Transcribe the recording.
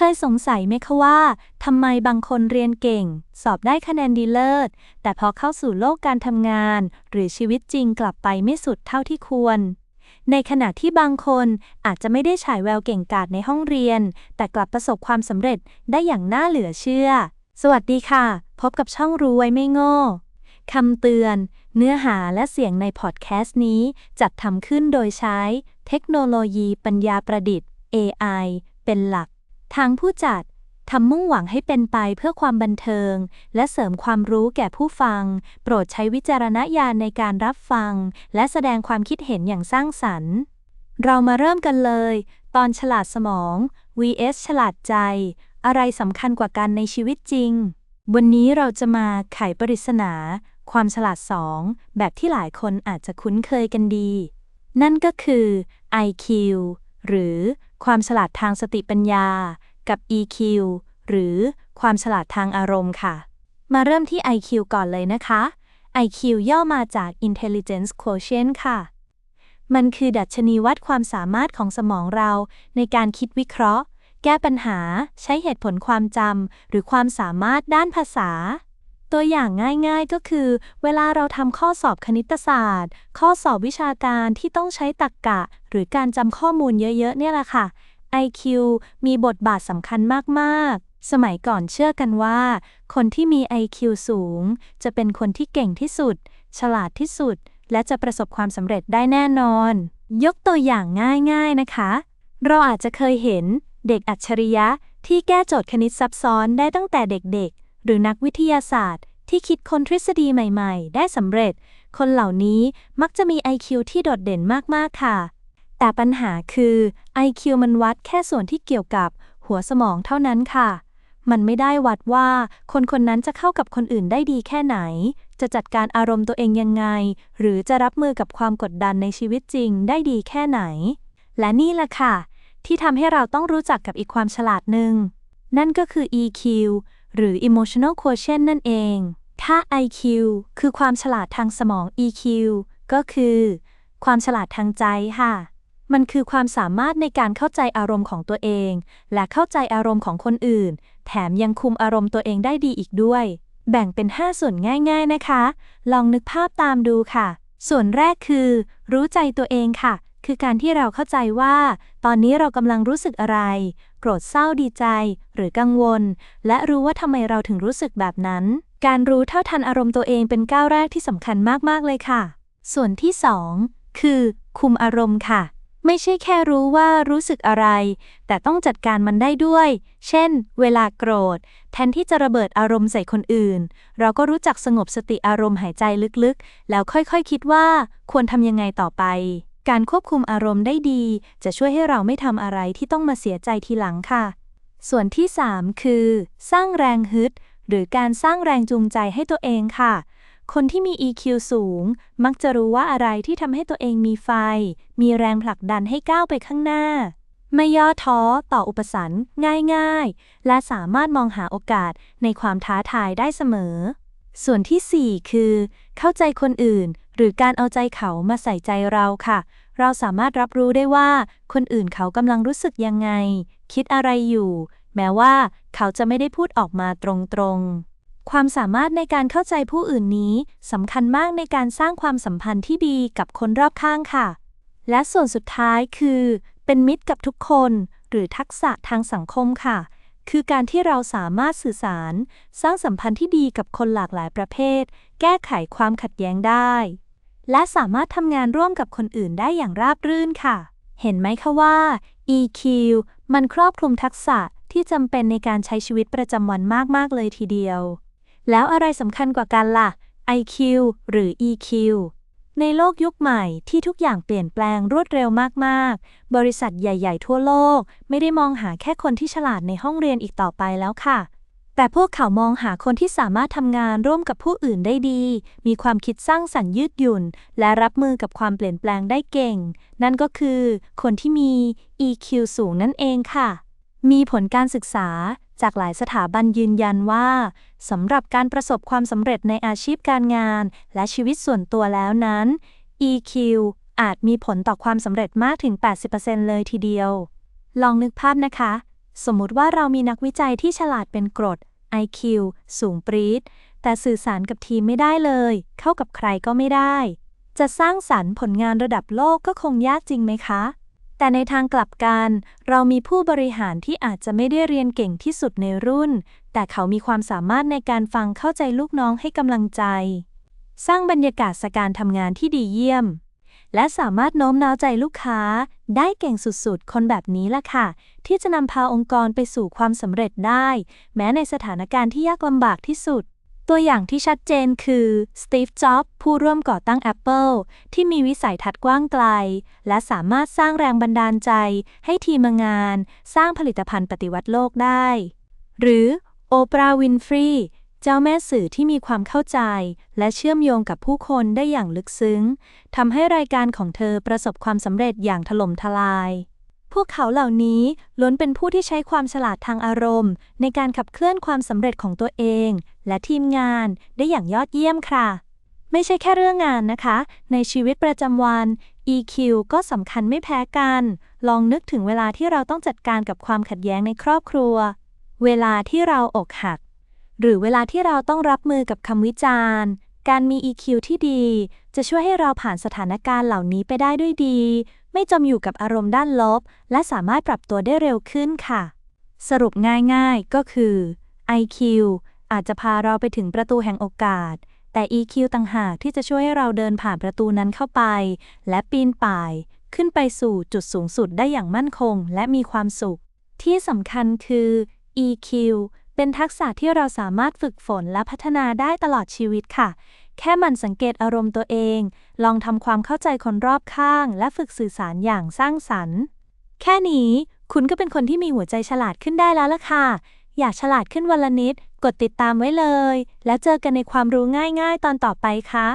เคยสงสัยไหมคะว่าทำไมบางคนเรียนเก่ง สอบได้คะแนนดีเลิศ แต่พอเข้าสู่โลกการทำงาน หรือชีวิตจริงกลับไปไม่สุดเท่าที่ควร ในขณะที่บางคนอาจจะไม่ได้ฉายแววเก่งกาจในห้องเรียน แต่กลับประสบความสำเร็จได้อย่างน่าเหลือเชื่อ สวัสดีค่ะ พบกับช่องรู้ไว้ไม่โง่คำเตือน เนื้อหาและเสียงในพอดแคสต์นี้จัดทำขึ้นโดยใช้ เทคโนโลยีปัญญาประดิษฐ์ AI เป็นหลัก ทางผู้จัดทำมุ่งหวังให้เป็นไปเพื่อความบันเทิง และเสริมความรู้แก่ผู้ฟัง โปรดใช้วิจารณญาณในการรับฟัง และแสดงความคิดเห็นอย่างสร้างสรรค์ เรามาเริ่มกันเลย ตอนฉลาดสมอง vs ฉลาดใจ อะไรสำคัญกว่ากันในชีวิตจริง วันนี้เราจะมาไขปริศนา ความฉลาดสองแบบที่หลายคนอาจจะคุ้นเคยกันดี นั่นก็คือ IQ หรือความฉลาดทางสติปัญญา กับ EQ หรือความฉลาดทางอารมณ์ค่ะ มาเริ่มที่ IQ ก่อนเลยนะคะ IQ ย่อมาจาก Intelligence Quotient ค่ะ มันคือดัชนีวัดความสามารถของสมองเราในการคิดวิเคราะห์ แก้ปัญหา ใช้เหตุผลความจำหรือความสามารถด้านภาษา ตัวอย่างง่ายๆก็คือ เวลาเราทำข้อสอบคณิตศาสตร์ ข้อสอบวิชาการที่ต้องใช้ตรรกกะ หรือการจำข้อมูลเยอะๆ เนี่ยแหละค่ะ IQ มีบทบาทสำคัญมากๆ สมัยก่อนเชื่อกันว่า คนที่มี IQ สูง จะเป็นคนที่เก่งที่สุด ฉลาดที่สุด และจะประสบความสำเร็จได้แน่นอน ยกตัวอย่างง่ายๆนะคะ เราอาจจะเคยเห็นเด็กอัจฉริยะที่แก้โจทย์คณิตซับซ้อนได้ตั้งแต่เด็กๆ หรือนักวิทยาศาสตร์ ที่คิดค้นทฤษฎีใหม่ๆ ได้สำเร็จ คนเหล่านี้มักจะมี IQ ที่โดดเด่นมากๆค่ะ แต่ปัญหาคือ IQ มันวัดแค่ส่วนที่เกี่ยวกับหัวสมองเท่านั้นค่ะ มันไม่ได้วัดว่าคนคนนั้นจะเข้ากับคนอื่นได้ดีแค่ไหน จะจัดการอารมณ์ตัวเองยังไง หรือจะรับมือกับความกดดันในชีวิตจริงได้ดีแค่ไหน และนี่แหละค่ะ ที่ทำให้เราต้องรู้จักกับอีกความฉลาดหนึ่ง นั่นก็คือ EQ หรือ Emotional Quotient นั่นเอง ถ้า IQ คือความฉลาดทางสมอง EQ ก็คือ ความฉลาดทางใจค่ะ มันคือความสามารถในการเข้าใจอารมณ์ของตัวเอง และเข้าใจอารมณ์ของคนอื่น แถมยังคุมอารมณ์ตัวเองได้ดีอีกด้วย แบ่งเป็น 5 ส่วนง่าย ๆนะคะ ลองนึกภาพตามดูค่ะ ส่วนแรกคือ รู้ใจตัวเองค่ะ คือการที่เราเข้าใจว่า ตอนนี้เรากำลังรู้สึกอะไร โกรธเศร้าดีใจ หรือกังวล และรู้ว่าทำไมเราถึงรู้สึกแบบนั้น การรู้เท่าทันอารมณ์ตัวเองเป็นก้าวแรกที่สำคัญมากๆเลยค่ะ ส่วนที่ 2 คือ คุมอารมณ์ค่ะ ไม่ใช่แค่รู้ว่ารู้สึกอะไร แต่ต้องจัดการมันได้ด้วย เช่น เวลาโกรธ แทนที่จะระเบิดอารมณ์ใส่คนอื่น เราก็รู้จักสงบสติอารมณ์หายใจลึกๆ แล้วค่อยๆคิดว่า ควรทำยังไงต่อไป การควบคุมอารมณ์ได้ดี จะช่วยให้เราไม่ทำอะไรที่ต้องมาเสียใจทีหลังค่ะ ส่วนที่ 3 คือ สร้างแรงฮึด หรือการสร้างแรงจูงใจให้ตัวเองค่ะ คนที่มี EQ สูง มักจะรู้ว่าอะไรที่ทำให้ตัวเองมีไฟ มีแรงผลักดันให้ก้าวไปข้างหน้า ไม่ย่อท้อต่ออุปสรรคง่ายๆ และสามารถมองหาโอกาสในความท้าทายได้เสมอ ส่วนที่ 4 คือ เข้าใจคนอื่น หรือการเอาใจเขามาใส่ใจเราค่ะ เราสามารถรับรู้ได้ว่า คนอื่นเขากำลังรู้สึกยังไง คิดอะไรอยู่ แม้ว่าเขาจะไม่ได้พูดออกมาตรงๆ ความสามารถในการเข้าใจผู้อื่นนี้สำคัญมากในการสร้างความสัมพันธ์ที่ดีกับคนรอบข้างค่ะ และส่วนสุดท้ายคือ เป็นมิตรกับทุกคน หรือทักษะทางสังคมค่ะ คือการที่เราสามารถสื่อสาร สร้างสัมพันธ์ที่ดีกับคนหลากหลายประเภท แก้ไขความขัดแย้งได้ และสามารถทำงานร่วมกับคนอื่นได้อย่างราบรื่นค่ะ เห็นไหมคะว่า EQ มันครอบคลุมทักษะที่จำเป็นในการใช้ชีวิตประจำวันมาก ๆ เลยทีเดียว แล้วอะไรสำคัญกว่ากันล่ะ IQ หรือ EQ ในโลกยุคใหม่ที่ทุกอย่างเปลี่ยนแปลงรวดเร็วมาก ๆ บริษัทใหญ่ ๆ ทั่วโลก ไม่ได้มองหาแค่คนที่ฉลาดในห้องเรียนอีกต่อไปแล้วค่ะ แต่พวกเขามองหาคนที่สามารถทำงานร่วมกับผู้อื่นได้ดี มีความคิดสร้างสรรค์ยืดหยุ่น และรับมือกับความเปลี่ยนแปลงได้เก่ง นั่นก็คือ คนที่มี EQ สูงนั่นเองค่ะ มีผลการศึกษา จากหลายสถาบันยืนยันว่าสำหรับการประสบความสำเร็จในอาชีพการงาน และชีวิตส่วนตัวแล้วนั้น EQ อาจมีผลต่อความสำเร็จมากถึง 80%เลยทีเดียว ลองนึกภาพนะคะ สมมุติว่าเรามีนักวิจัยที่ฉลาดเป็นกรด IQ สูงปรีดแต่สื่อสารกับทีมไม่ได้เลย เข้ากับใครก็ไม่ได้ จะสร้างสรรค์ผลงานระดับโลกก็คงยากจริงไหมคะ แต่ในทางกลับกัน เรามีผู้บริหารที่อาจจะไม่ได้เรียนเก่งที่สุดในรุ่น แต่เขามีความสามารถในการฟังเข้าใจลูกน้องให้กำลังใจ สร้างบรรยากาศสการทำงานที่ดีเยี่ยม และสามารถโน้มน้าวใจลูกค้า ได้เก่งสุดๆ คนแบบนี้ล่ะค่ะ ที่จะนำพาองค์กรไปสู่ความสำเร็จได้ แม้ในสถานการณ์ที่ยากลำบากที่สุด ตัวอย่างที่ชัดเจนคือสตีฟ จ็อบส์ผู้ร่วมก่อตั้ง Apple ที่มีวิสัยทัศน์กว้างไกล และสามารถสร้างแรงบันดาลใจให้ทีมงาน สร้างผลิตภัณฑ์ปฏิวัติโลกได้ หรือโอปราห์วินฟรีเจ้าแม่สื่อที่มีความเข้าใจ และเชื่อมโยงกับผู้คนได้อย่างลึกซึ้งทำให้รายการของเธอประสบความสำเร็จอย่างถล่มทลาย พวกเขาเหล่านี้ล้วนเป็นผู้ที่ใช้ความฉลาดทางอารมณ์ ในการขับเคลื่อนความสำเร็จของตัวเอง และทีมงานได้อย่างยอดเยี่ยมค่ะ ไม่ใช่แค่เรื่องงานนะคะ ในชีวิตประจำวัน EQ ก็สำคัญไม่แพ้กัน ลองนึกถึงเวลาที่เราต้องจัดการกับความขัดแย้งในครอบครัว เวลาที่เราอกหัก หรือเวลาที่เราต้องรับมือกับคำวิจารณ์ การมี EQ ที่ดี จะช่วยให้เราผ่านสถานการณ์เหล่านี้ไปได้ด้วยดี ไม่จมอยู่กับอารมณ์ด้านลบ และสามารถปรับตัวได้เร็วขึ้นค่ะ สรุปง่ายๆก็คือ IQ อาจจะพาเราไปถึงประตูแห่งโอกาส แต่ EQ ต่างหากที่จะช่วยให้เราเดินผ่านประตูนั้นเข้าไป และปีนป่าย ขึ้นไปสู่จุดสูงสุดได้อย่างมั่นคง และมีความสุข ที่สำคัญคือ EQ เป็นทักษะที่เราสามารถฝึกฝนและพัฒนาได้ตลอดชีวิตค่ะ แค่มันสังเกตอารมณ์ตัวเอง ลองทำความเข้าใจคนรอบข้าง และฝึกสื่อสารอย่างสร้างสรรค์ แค่นี้คุณก็เป็นคนที่มีหัวใจฉลาดขึ้นได้แล้วล่ะค่ะ อยากฉลาดขึ้นวันละนิด กดติดตามไว้เลย แล้วเจอกันในความรู้ง่ายๆ ตอนต่อไปค่ะ